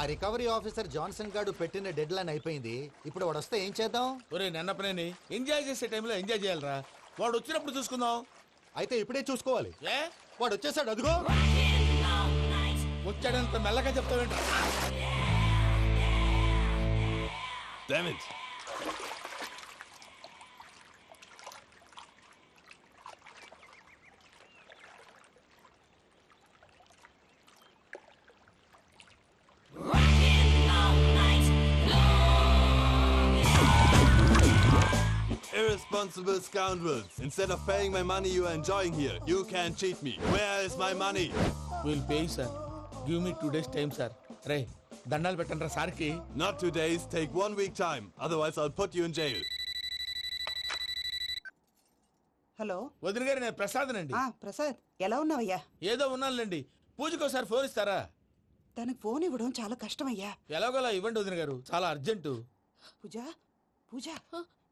ఆ recovery officer Johnson గారు పెట్టిన డెడ్ లైన్ అయిపోయింది. ఇప్పుడు వాడు వస్తే ఏం చేద్దాం? ఒరే నన్నపనేని ఎంజాయ్ చేసే టైంలో ఎంజాయ్ చేయాలరా. వాడు వచ్చినప్పుడు చూసుకుందాం. అయితే ఇప్పుడే చూసుకోవాలి. ఏ? వాడు వచ్చేసాడు అదిగో. వచ్చాడంత మెల్లగా చెప్తావేంటి Damn Irresponsible scoundrels. Instead of paying my money you are enjoying here, you can cheat me. Where is my money? Will pay sir give me two days time sir రే దండాలు పెట్టండి రా సార్కి Not two days, take one week time. Otherwise, I'll put you in jail. Hello వదిన గారు నేను ప్రసాదనండి ఆ ప్రసాద్ ఎలా ఉన్నావయ్యా ఏదో ఉన్నానులేండి పూజకి ఒకసారి ఫోన్ ఇస్తారా తనకు ఫోన్ ఇవ్వడం చాలా కష్టమయ్యా ఎలాగోలా ఇవ్వండి వదిన గారు చాలా అర్జెంటు పూజ పూజ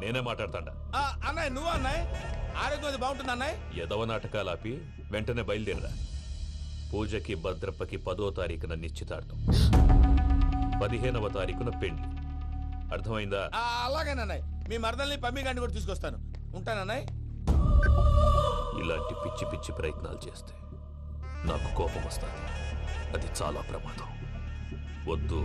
నేనే మాట్లాడతాడా. అన్నయ్య నువ్వు అన్నయ్య? ఆరోగ్యం అది బాగుంటుంది అన్నయ్య? ఎదవ నాటకాలు ఆపి వెంటనే బయలుదేరరా. పూజకి భద్రప్పకి పదో తారీఖున నిశ్చితార్థం. పదిహేనవ తారీఖున పెళ్ళి అర్థమైందా? ఆ, అలాగేనన్నయ్య మీ మరదల్ని పమ్మి గాండి కూడా తీసుకొస్తాను. ఉంటానన్నయ్య ఇలాంటి పిచ్చి పిచ్చి ప్రయత్నాలు చేస్తే నాకు కోపం వస్తుంది. అది చాలా ప్రమాదం. వద్దు.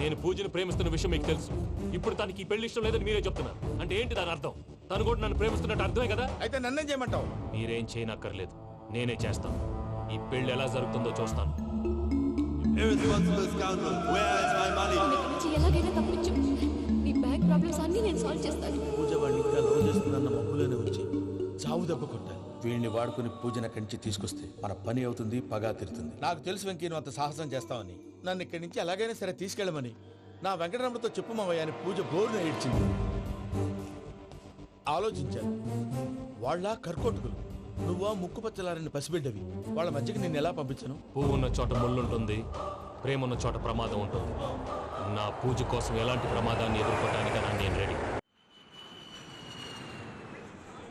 నేను పూజను ప్రేమిస్తున్న విషయం మీకు తెలుసు. ఇప్పుడు తనకి ఈ పెళ్ళి ఇష్టం లేదని మీరే చెప్తున్నారు. అంటే ఏంటి దాని అర్థం? తను కూడా నన్ను ప్రేమిస్తున్నట్టు అర్థమే కదా? అయితే నన్నేం చేయమంటావు? మీరేం చేయనక్కర్లేదు. నేనే చేస్తాను. ఈ పెళ్ళి ఎలా జరుగుతుందో చూస్తాను. Irresponsible scoundrel. Where is my money? నన్ను ఇక్కడ నుంచి ఎలాగైనా తప్పించు. నీ బ్యాంక్ ప్రాబ్లమ్స్ అన్నీ నేను సాల్వ్ చేస్తాను. పూజ వాడిని ఇంకా లవ్ చేస్తుందన్న మబ్బులోనే ఉంచి చావు దెబ్బ కొట్టాలి. వీళ్ళని వాడుకుని పూజన కంచి తీసుకొస్తే మన పని అవుతుంది పగా తీరుతుంది. నాకు తెలుసు వెంకీ నువ్వు అంత సాహసం చేస్తావని. నన్ను ఇక్కడి నుంచి ఎలాగైనా సరే తీసుకెళ్ళమని నా వెంకటరమణతో చెప్పు మావయ్య అని పూజ బోరున ఏడ్చింది. ఆలోచించాను. వాళ్ళ కర్కోటకులు నువ్వా ముక్కు పచ్చలారని పసిబిడ్డవి. వాళ్ళ మధ్యకి నేను ఎలా పంపించను? పువ్వు ఉన్న చోట ముళ్ళుంటుంది ప్రేమ ఉన్న చోట ప్రమాదం ఉంటుంది. నా పూజ కోసం ఎలాంటి ప్రమాదాన్ని ఎదుర్కోవడానికైనా నేను రెడీ.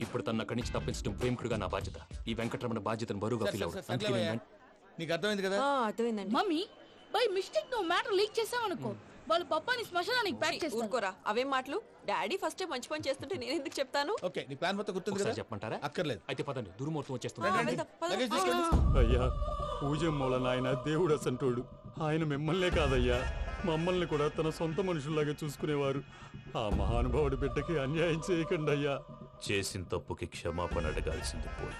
ఇప్పుడు తన అక్కడి నుంచి తప్పించడం ప్రేమికుడిగా నా బాధ్యత. ఈ వెంకటరమణ బాధ్యతను బరువుగా ఫీల్ అందుకే. నేను నీకు అర్థమైంది కదా? అర్థమైందండి. మమ్మీ బై మిస్టేక్ నువ్వు మ్యాటర్ లీక్ చేసావనుకో వాళ్ళు పప్పాని శ్మశానానికి ప్యాక్ చేస్తారు ఊరుకోరా అవేం మాటలు? డాడీ ఫస్ట్ మంచి పని చేస్తుంటే నేను ఎందుకు చెప్తాను? ఓకే నీ ప్లాన్ మొత్తం గుర్తుంది ఒకసారి కదా? చెప్పమంటారా? అక్కర్లేదు. అయితే పదండి దుర్ముహూర్తం ఆ, వచ్చేస్తుంది వెళ్దాం, పద. లగేజ్ తీసుకెళ్ళు అయ్యా పూజ మూలన ఆయన దేవుడు అసంటోడు. ఆయన మిమ్మల్నే కాదయ్యా. మమ్మల్ని కూడా తన సొంత మనుషుల్లాగా చూసుకునేవారు. ఆ మహానుభావుడి బిడ్డకి అన్యాయం చేయకండి అయ్యా చేసిన తప్పుకి క్షమాపణ అడగాల్సింది పోయి.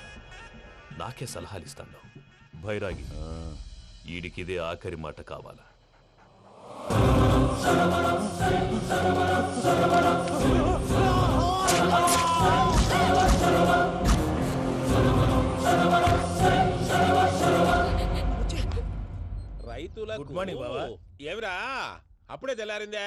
నాకే సలహాలు ఇస్తాను భైరాగి ఈడికిదే ఆఖరి మాట కావాలా? రైతుల గుడ్ మార్నింగ్ బావా. ఏమిరా? అప్పుడే తెల్లారిందే.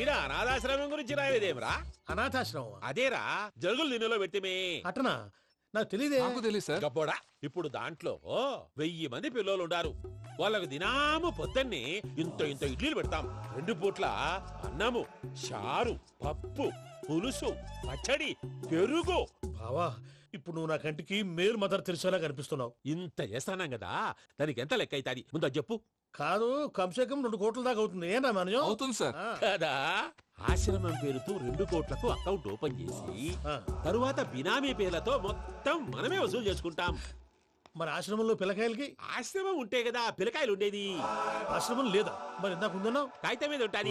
ఈడ అనాథాశ్రమం గురించి రాయలేదేమిరా? అనాథాశ్రమం అదేరా జరుగులు నిన్నలో పెట్టిమే. అటనా? నాకు తెలియదే నాకు తెలియదు సార్. గబ్బోడా ఇప్పుడు దాంట్లో వెయ్యి మంది పిల్లలు ఉండారు. వాళ్ళకు దినాము పొద్దున్నే ఇంత ఇంత ఇడ్లీలు పెడతాం. రెండు పూట్ల అన్నము చారు పప్పు పులుసు పచ్చడి పెరుగు. బావా ఇప్పుడు నువ్వు నా కంటికి మేలు మదర్ తెలిసేలా కనిపిస్తున్నావు. ఇంత చేస్తానం కదా దానికి ఎంత లెక్క అవుతుంది? ముందు అది చెప్పు. కాదు కంసే కం రెండు కోట్ల దాకా అవుతుంది. ఏం రామానుజం అవుతుంది సార్. కదా? ఆశ్రమం పేరుతో రెండు కోట్లకు అకౌంట్ ఓపెన్ చేసి. తరువాత బినామీ పేర్లతో మొత్తం మనమే వసూలు చేసుకుంటాం. మరి ఆశ్రమంలో పిల్లకాయలకి? ఆశ్రమం ఉంటే కదా పిల్లకాయలు ఉండేది. ఆశ్రమం లేదా? మరి ఇందాక ఉందన్నావు? కాగితం మీద ఉంటాది.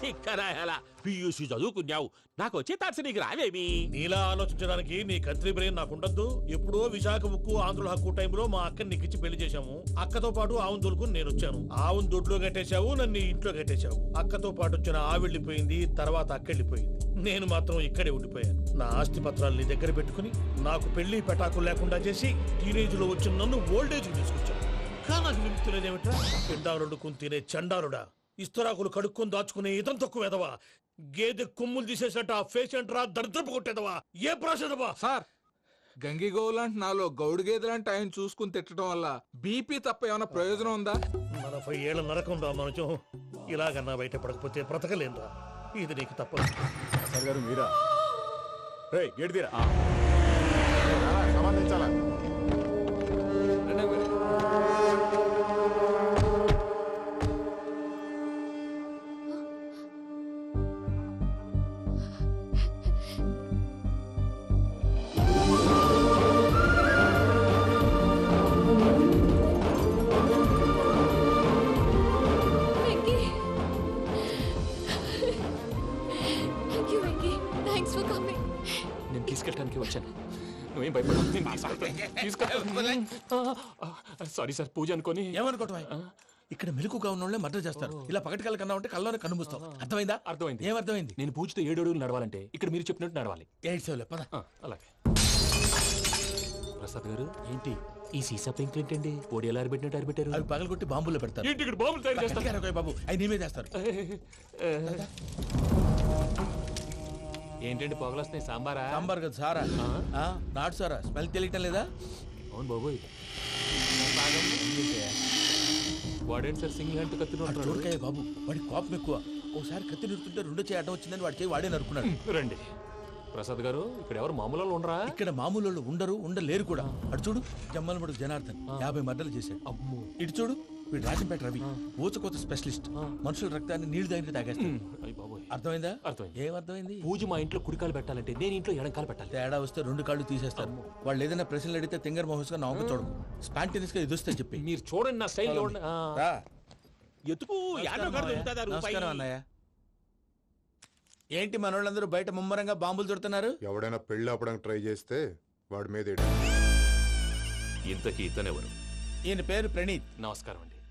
తిక్కరాయాల పియూసి చదువుకున్నావు. నాకు వచ్చే తాట్స్ నీకు రావేమి? నీలా ఆలోచించడానికి నీ కత్రి బ్రెయిన్ నాకు ఉండద్దు. ఎప్పుడో విశాఖ ముక్కు ఆంధ్రుల హక్కు టైంలో మా అక్కని నీకిచ్చి పెళ్ళి చేశాము. అక్కతో పాటు ఆవును దొడుకుని నేను వచ్చాను. ఆవును దొడ్లో కట్టేశావు నన్ను ఇంట్లో కట్టేశావు. అక్కతో పాటు వచ్చిన ఆవిళ్ళిపోయింది తర్వాత అక్కెళ్ళిపోయింది. నేను మాత్రం ఇక్కడే ఉండిపోయాను. నా ఆస్తి పత్రాలు నీ దగ్గర పెట్టుకుని నాకు పెళ్ళి పెటాకులు లేకుండా చేసి టీనేజ్ లో వచ్చిన నన్ను ఓల్డేజ్ తీసుకొచ్చాను కానీ నాకు విముక్తి లేదేమిట్రా పిండారుడుకుని తినే చండారుడా. ఇస్తరాకులు కడుక్కొని దాచుకునే ఇతం తక్కువ ఎదవా? గేదె కొమ్ములు తీసేసట ఆ పేషెంట్ రా దరిద్రపు కొట్టేదవా? ఏ ప్రాసెదవా సార్ గంగిగోవు లాంటి నాలో గౌడు గేదె లాంటి ఆయన చూసుకుని తిట్టడం వల్ల బీపీ తప్ప ఏమైనా ప్రయోజనం ఉందా? నలభై ఏళ్ళ నరకం రా మనచం ఇలాగన్నా బయటపడకపోతే బ్రతకలేనురా ఇది నీకు తప్పదు. సార్ గారు మీరా? రే గేట్ తీరా. రండి థ్యాంక్స్ ఫర్ కమింగ్ నేను తీసుకెళ్ళడానికి వచ్చాను. నువ్వేం భయపడవు నేను తీసుకెళ్తాను. తీసుకెళ్తాను. సారీ సార్ పూజ అనుకొని. ఏమనుకోవటం ఇక్కడ మెలకుగా ఉన్న వాళ్ళే మర్డర్ చేస్తారు. ఇలా పగటి కళ్ళ కన్నా ఉంటే కళ్ళలోనే కనుమూస్తావు అర్థమైందా? అర్థమైంది. ఏమర్థమైంది నేను పూజతో ఏడు అడుగులు నడవాలంటే ఇక్కడ మీరు చెప్పినట్టు నడవాలి. ఎయిట్ సెవెన్ పద. ఆ, అలాగే. ప్రసాద్ గారు ఏంటి? ఈ సీసా పెంకులు ఏంటండి? పొడి ఎలా అరబెట్టినట్టు అరబెట్టారు అవి పగలగొట్టి బాంబుల్లో పెడతారు. ఏంటి ఇక్కడ బాబులు తయారు చేస్తారు? బాబు. అవి నీవే చేస్తారు ఏంటండి పొగలొస్తున్నాయి? సాంబారా? సాంబార్ కదా సారా. ఆ, నాటు సారా. స్మెల్ తెలియటం లేదా? అవును బాబోయ్. వాడేంటి సార్ సింగిల్ హ్యాండ్ కత్తిని చూడకాయ బాబు. వాడి కోపం ఎక్కువ. ఒకసారి కత్తి నిరుతుంటే రెండు చేయి అడ్డం వచ్చిందని వాడి చేయి వాడే నరుకున్నాడు రండి. ప్రసాద్ గారు ఇక్కడ ఎవరు మామూలు వాళ్ళు ఉండరా? ఇక్కడ మామూలు వాళ్ళు ఉండరు ఉండలేరు కూడా. అటు చూడు జమ్మలమడు జనార్దన్ యాభై మర్డర్లు చేశాడు. అమ్మో. ఇటు చూడు. వీడు రాజంపేట రవి ఊచకోత స్పెషలిస్ట్. మనుషుల రక్తాన్ని నీళ్ళు దగ్గర తాగేస్తాడు. అర్థమైందా? అర్థమైంది. ఏమర్థమైంది పూజ మా ఇంట్లో కుడికాలు పెట్టాలంటే నేను ఇంట్లో ఎడంకాలు పెట్టాలి. తేడా వస్తే రెండు కాళ్ళు తీసేస్తారు. వాళ్ళు ఏదైనా ప్రశ్నలు అడిగితే తింగర్ మహోస్గా నవ్వు చూడకు స్పాంటినియస్గా ఎదుస్తా చెప్పి. మీరు చూడండి నా స్టైల్. ఎతుకు నమస్కారం అన్నయ్య. ఏంటి మనోళ్ళందరూ బయట ముమ్మరంగా బాంబులు చుడుతున్నారు ఎవడైనా పెళ్ళి ఆపడానికి ట్రై చేస్తే వాడి మీద. ఇంతకీ ఇతనెవరు? ఈయన పేరు ప్రణీత్. నమస్కారం అండి.